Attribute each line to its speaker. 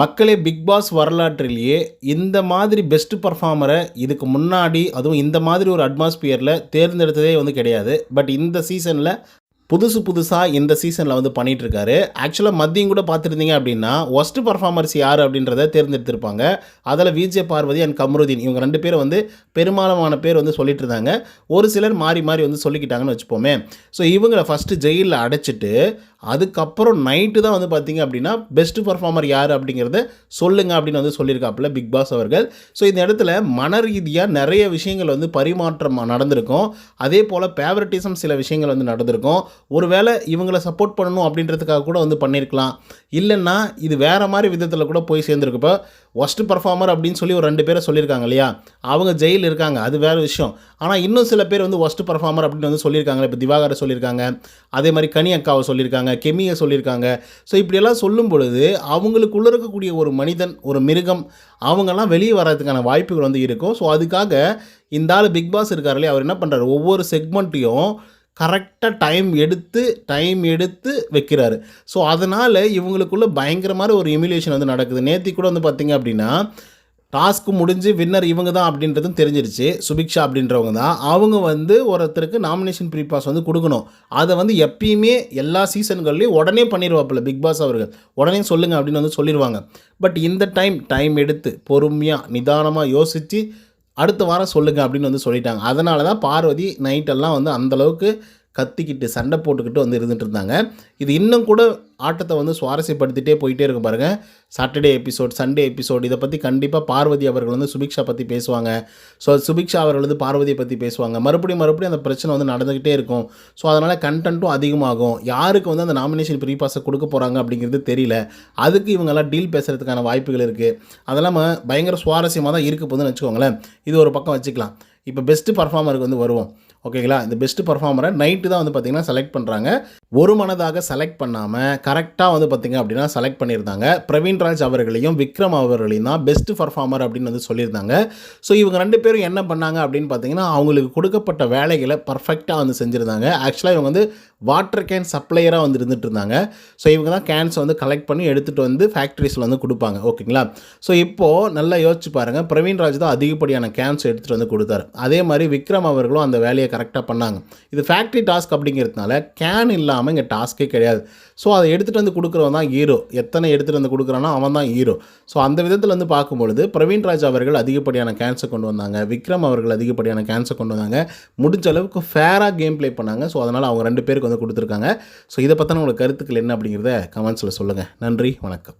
Speaker 1: மக்களே big pass வரலாற்றிலேயே இந்த மாதிரி பெஸ்ட் பர்ஃபார்மரை இதுக்கு முன்னாடி அதுவும் இந்த மாதிரி ஒரு அட்மாஸ்பியரில் தேர்ந்தெடுத்ததே வந்து கிடையாது. பட் இந்த சீசனில் புதுசு புதுசாக இந்த சீசனில் வந்து பண்ணிகிட்ருக்காரு ஆக்சுவலாக மதியம் கூட பார்த்துருந்தீங்க அப்படின்னா ஒஸ்ட் பர்ஃபார்மர்ஸ் யார் அப்படின்றத தேர்ந்தெடுத்திருப்பாங்க. அதில் விஜய் பார்வதி அண்ட் கமருதீன் இவங்க ரெண்டு பேரும் வந்து பெரும்பாலமான பேர் வந்து சொல்லிட்டு இருந்தாங்க ஒரு சிலர் மாறி மாறி வந்து சொல்லிக்கிட்டாங்கன்னு வச்சுப்போமே. ஸோ இவங்களை ஃபஸ்ட்டு ஜெயிலில் அடைச்சிட்டு அதுக்கப்புறம் நைட்டு தான் வந்து பார்த்தீங்க அப்படின்னா பெஸ்ட் பர்ஃபார்மர் யார் அப்படிங்கிறத சொல்லுங்க அப்படின்னு வந்து சொல்லியிருக்காப்புல பிக் பாஸ் அவர்கள். ஸோ இந்த இடத்துல மன ரீதியாக நிறைய விஷயங்கள் வந்து பரிமாற்றம் நடந்திருக்கும். அதே போல் ஃபேவரட்டிசம் சில விஷயங்கள் வந்து நடந்திருக்கும். ஒருவேளை இவங்களை சப்போர்ட் பண்ணணும் அப்படின்றதுக்காக கூட வந்து பண்ணியிருக்கலாம். இல்லைன்னா இது வேறு மாதிரி விதத்தில் கூட போய் சேர்ந்துருக்கு. இப்போ ஒஸ்ட் பர்ஃபார்மர் அப்படின்னு சொல்லி ஒரு ரெண்டு பேரை சொல்லியிருக்காங்க இல்லையா? அவங்க ஜெயில் இருக்காங்க. அது வேறு விஷயம். ஆனால் இன்னும் சில பேர் வந்து ஒஸ்ட் பர்ஃபார்மர் அப்படின்னு வந்து சொல்லியிருக்காங்க. இப்போ திவாகரை சொல்லியிருக்காங்க. அதே மாதிரி கனி அக்காவை சொல்லியிருக்காங்க. கெமியை சொல்லியிருக்காங்க. ஸோ இப்படியெல்லாம் சொல்லும் பொழுது அவங்களுக்குள்ள இருக்கக்கூடிய ஒரு மனிதன் ஒரு மிருகம் அவங்கெல்லாம் வெளியே வர்றதுக்கான வாய்ப்புகள் வந்து இருக்கும். ஸோ அதுக்காக இந்த ஆள் பிக் பாஸ் இருக்கார் இல்லையா அவர் என்ன பண்ணுறாரு ஒவ்வொரு செக்மெண்ட்டையும் கரெக்டாக டைம் எடுத்து டைம் எடுத்து வைக்கிறாரு. ஸோ அதனால் இவங்களுக்குள்ள பயங்கரமான ஒரு இமிலேஷன் வந்து நடக்குது. நேத்தி கூட வந்து பார்த்திங்க அப்படின்னா டாஸ்க்கு முடிஞ்சு வின்னர் இவங்க தான் அப்படின்றதும் தெரிஞ்சிருச்சு. சுபிக்ஷா அப்படின்றவங்க தான் அவங்க வந்து ஒருத்தருக்கு நாமினேஷன் ப்ரீ பாஸ் வந்து கொடுக்கணும். அதை வந்து எப்பயுமே எல்லா சீசன்கள்லையும் உடனே பண்ணிடுவாப்பில்ல பிக் பாஸ் அவர்கள். உடனே சொல்லுங்கள் அப்படின்னு வந்து சொல்லிடுவாங்க பட் இந்த டைம் டைம் எடுத்து பொறுமையாக நிதானமாக யோசித்து அடுத்த வாரம் சொல்லுங்கள் அப்படின்னு வந்து சொல்லிட்டாங்க. அதனால தான் பார்வதி நைட்டெல்லாம் வந்து அந்தளவுக்கு கத்திக்கிட்டு சண்டை போட்டுக்கிட்டு வந்து இருந்துட்டு இருந்தாங்க இது இன்னும் கூட ஆட்டத்தை வந்து சுவாரஸ்யப்படுத்திட்டே போயிட்டே இருக்கும் பாருங்கள் சாட்டர்டே எபிசோட் சண்டே எபிசோட் இதை பற்றி கண்டிப்பாக பார்வதி அவர்கள் வந்து சுபிக்ஷா பற்றி பேசுவாங்க. ஸோ சுபிக்ஷா அவர்கள் வந்து பார்வதியை பற்றி பேசுவாங்க. மறுபடியும் மறுபடியும் அந்த பிரச்சனை வந்து நடந்துக்கிட்டே இருக்கும். ஸோ அதனால் கண்டென்ட்டும் அதிகமாகும். யாருக்கு வந்து அந்த நாமினேஷன் ப்ரீ பாஸை கொடுக்க போகிறாங்க அப்படிங்கிறது தெரியல. அதுக்கு இவங்கெல்லாம் டீல் பேசுகிறதுக்கான வாய்ப்புகள் இருக்குது அதெல்லாம் பயங்கர சுவாரஸ்யமாக தான் இருக்க போதுன்னு வச்சுக்கோங்களேன். இது ஒரு பக்கம் வச்சுக்கலாம். இப்போ பெஸ்ட்டு பர்ஃபார்மருக்கு வந்து வருவோம். ஓகேங்களா இந்த பெஸ்ட்டு பர்ஃபார்மரை நைட்டு தான் வந்து பார்த்திங்கன்னா செலக்ட் பண்ணுறாங்க ஒரு மனதாக செலக்ட் பண்ணாமல் கரெக்டாக வந்து பார்த்திங்க அப்படின்னா செலக்ட் பண்ணியிருந்தாங்க. பிரவீன்ராஜ் அவர்களையும் விக்ரம் அவர்களையும் தான் பெஸ்ட் பர்ஃபார்மர் அப்படின்னு வந்து சொல்லியிருந்தாங்க. ஸோ இவங்க ரெண்டு பேரும் என்ன பண்ணாங்க அப்படின்னு பார்த்தீங்கன்னா அவங்களுக்கு கொடுக்கப்பட்ட வேலைகளை பர்ஃபெக்டாக வந்து செஞ்சுருந்தாங்க. ஆக்சுவலாக இவங்க வந்து வாட்டர் கேன் சப்ளையராக வந்து இருந்துட்டு இருந்தாங்க. ஸோ இவங்க தான் கேன்ஸ் வந்து கலெக்ட் பண்ணி எடுத்துகிட்டு வந்து ஃபேக்ட்ரிஸில் வந்து கொடுப்பாங்க. ஓகேங்களா ஸோ இப்போது நல்லா யோசிச்சு பாருங்கள் பிரவீன்ராஜ் தான் அதிகப்படியான கேன்ஸ் எடுத்துகிட்டு வந்து கொடுத்தாரு. அதே மாதிரி விக்ரம் அவர்களும் அந்த வேலையை கரெக்டாக பண்ணாங்க. இது ஃபேக்ட்ரி டாஸ்க் அப்படிங்கிறதுனால கேன் இல்லாமல் இங்கே டாஸ்க்கே கிடையாது. ஸோ அதை எடுத்துகிட்டு வந்து கொடுக்குறவன் தான் ஹீரோ எத்தனை எடுத்துகிட்டு வந்து கொடுக்குறானோ அவன் தான் ஹீரோ ஸோ அந்த விதத்தில் வந்து பார்க்கும்பொழுது பிரவீன்ராஜ் அவர்கள் அதிகப்படியான கேன்சர் கொண்டு வந்தாங்க. விக்ரம் அவர்கள் அதிகப்படியான கேன்சர் கொண்டு வந்தாங்க. முடிஞ்ச அளவுக்கு ஃபேராக கேம் ப்ளே பண்ணாங்க. ஸோ அதனால் அவங்க ரெண்டு பேருக்கு வந்து கொடுத்துருக்காங்க. ஸோ இதை பற்றின உங்களுக்கு கருத்துக்கள் என்ன அப்படிங்கிறத கமெண்ட்ஸில் சொல்லுங்கள் நன்றி வணக்கம்.